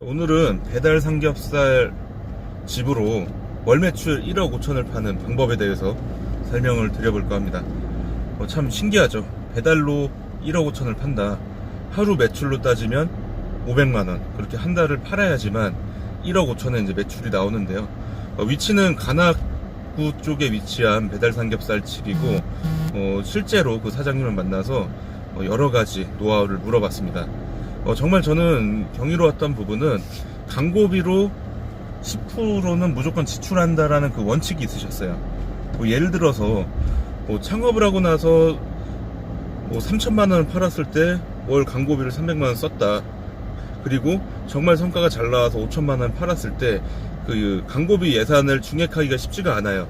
오늘은 배달 삼겹살 집으로 월 매출 1억 5천을 파는 방법에 대해서 설명을 드려볼까 합니다. 어, 참 신기하죠. 배달로 1억 5천을 판다. 하루 매출로 따지면 500만원. 그렇게 한 달을 팔아야지만 1억 5천에 이제 매출이 나오는데요. 어, 위치는 관악구 쪽에 위치한 배달 삼겹살 집이고, 어, 실제로 그 사장님을 만나서 어, 여러 가지 노하우를 물어봤습니다. 어, 정말 저는 경이로웠던 부분은 광고비로 10%는 무조건 지출한다라는 그 원칙이 있으셨어요. 뭐 예를 들어서 뭐 창업을 하고 나서 뭐 3천만 원을 팔았을 때 월 광고비를 300만 원 썼다. 그리고 정말 성과가 잘 나와서 5천만 원 팔았을 때 그 광고비 예산을 증액하기가 쉽지가 않아요.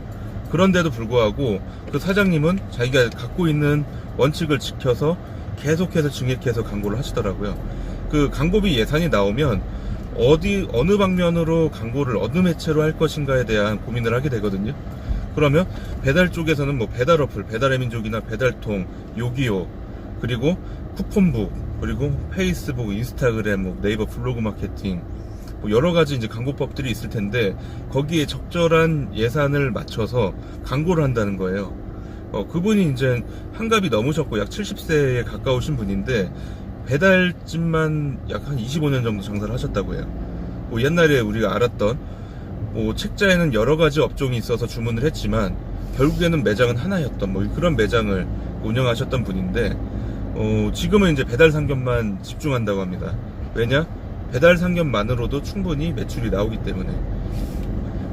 그런데도 불구하고 그 사장님은 자기가 갖고 있는 원칙을 지켜서 계속해서 증액해서 광고를 하시더라고요. 그 광고비 예산이 나오면 어디 어느 방면으로 광고를 어느 매체로 할 것인가에 대한 고민을 하게 되거든요. 그러면 배달 쪽에서는 뭐 배달 어플, 배달의 민족이나 배달통, 요기요, 그리고 쿠폰북, 그리고 페이스북, 인스타그램, 뭐 네이버 블로그 마케팅, 뭐 여러 가지 이제 광고법들이 있을 텐데 거기에 적절한 예산을 맞춰서 광고를 한다는 거예요. 어, 그분이 이제 한갑이 넘으셨고 약 70세에 가까우신 분인데 배달집만 약 한 25년 정도 장사를 하셨다고 해요. 뭐 옛날에 우리가 알았던 뭐 책자에는 여러 가지 업종이 있어서 주문을 했지만 결국에는 매장은 하나였던 뭐 그런 매장을 운영하셨던 분인데 어, 지금은 이제 배달 상점만 집중한다고 합니다. 왜냐? 배달 상점만으로도 충분히 매출이 나오기 때문에.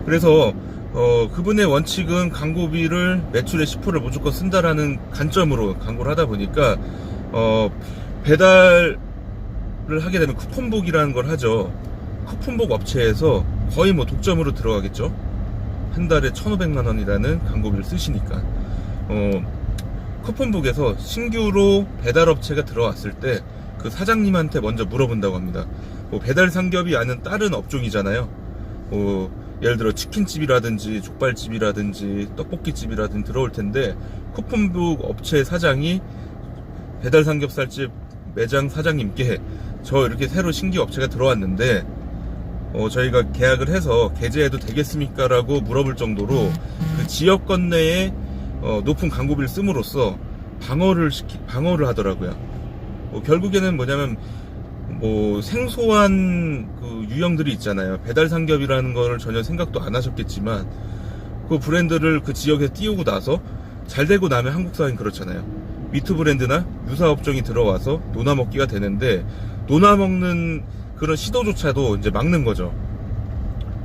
그래서 어, 그분의 원칙은 광고비를 매출의 10%를 무조건 쓴다라는 관점으로 광고를 하다 보니까 어, 배달을 하게 되면 쿠폰북이라는 걸 하죠. 쿠폰북 업체에서 거의 뭐 독점으로 들어가겠죠. 한 달에 1,500만 원이라는 광고비를 쓰시니까. 어, 쿠폰북에서 신규로 배달 업체가 들어왔을 때 그 사장님한테 먼저 물어본다고 합니다. 뭐 배달 상겹이 아닌 다른 업종이잖아요. 뭐 예를 들어 치킨집이라든지 족발집이라든지 떡볶이집이라든지 들어올 텐데 쿠폰북 업체 사장이 배달 삼겹살집 매장 사장님께 저 이렇게 새로 신규 업체가 들어왔는데 어, 저희가 계약을 해서 게재해도 되겠습니까? 라고 물어볼 정도로 그 지역권 내에 어, 높은 광고비를 씀으로써 방어를 시키, 방어를 하더라고요. 뭐 결국에는 뭐냐면 뭐 생소한 그 유형들이 있잖아요. 배달 삼겹이라는 걸 전혀 생각도 안 하셨겠지만 그 브랜드를 그 지역에 띄우고 나서 잘 되고 나면 한국 사회는 그렇잖아요. 미트 브랜드나 유사 업종이 들어와서 노나 먹기가 되는데 노나 먹는 그런 시도조차도 이제 막는 거죠.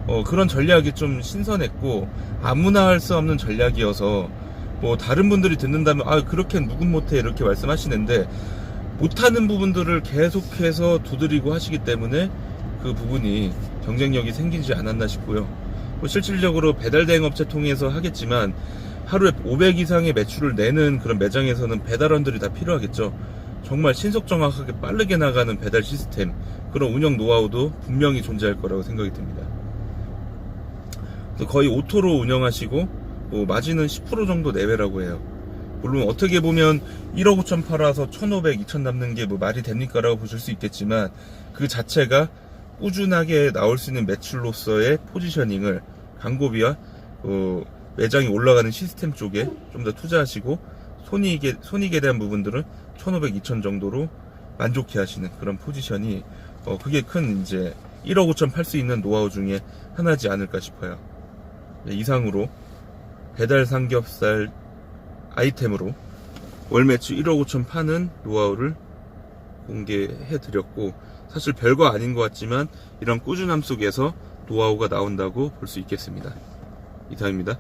어, 그런 전략이 좀 신선했고 아무나 할 수 없는 전략이어서 뭐 다른 분들이 듣는다면 아 그렇게 누군 못해 이렇게 말씀하시는데 못하는 부분들을 계속해서 두드리고 하시기 때문에 그 부분이 경쟁력이 생기지 않았나 싶고요. 뭐 실질적으로 배달 대행 업체 통해서 하겠지만 하루에 500 이상의 매출을 내는 그런 매장에서는 배달원들이 다 필요하겠죠. 정말 신속 정확하게 빠르게 나가는 배달 시스템 그런 운영 노하우도 분명히 존재할 거라고 생각이 듭니다. 거의 오토로 운영하시고 뭐 마진은 10% 정도 내외라고 해요. 물론 어떻게 보면 1억 5천 팔아서 1,500, 2천 남는 게 뭐 말이 됩니까 라고 보실 수 있겠지만 그 자체가 꾸준하게 나올 수 있는 매출로서의 포지셔닝을 광고비와 어, 매장이 올라가는 시스템 쪽에 좀 더 투자하시고 손익에 손익에 대한 부분들은 1,500, 2천 정도로 만족해 하시는 그런 포지션이 어, 그게 큰 이제 1억 5천 팔 수 있는 노하우 중에 하나지 않을까 싶어요. 네, 이상으로 배달 삼겹살 아이템으로 월 매출 1억 5천 파는 노하우를 공개해 드렸고 사실 별거 아닌 것 같지만 이런 꾸준함 속에서 노하우가 나온다고 볼 수 있겠습니다. 이상입니다.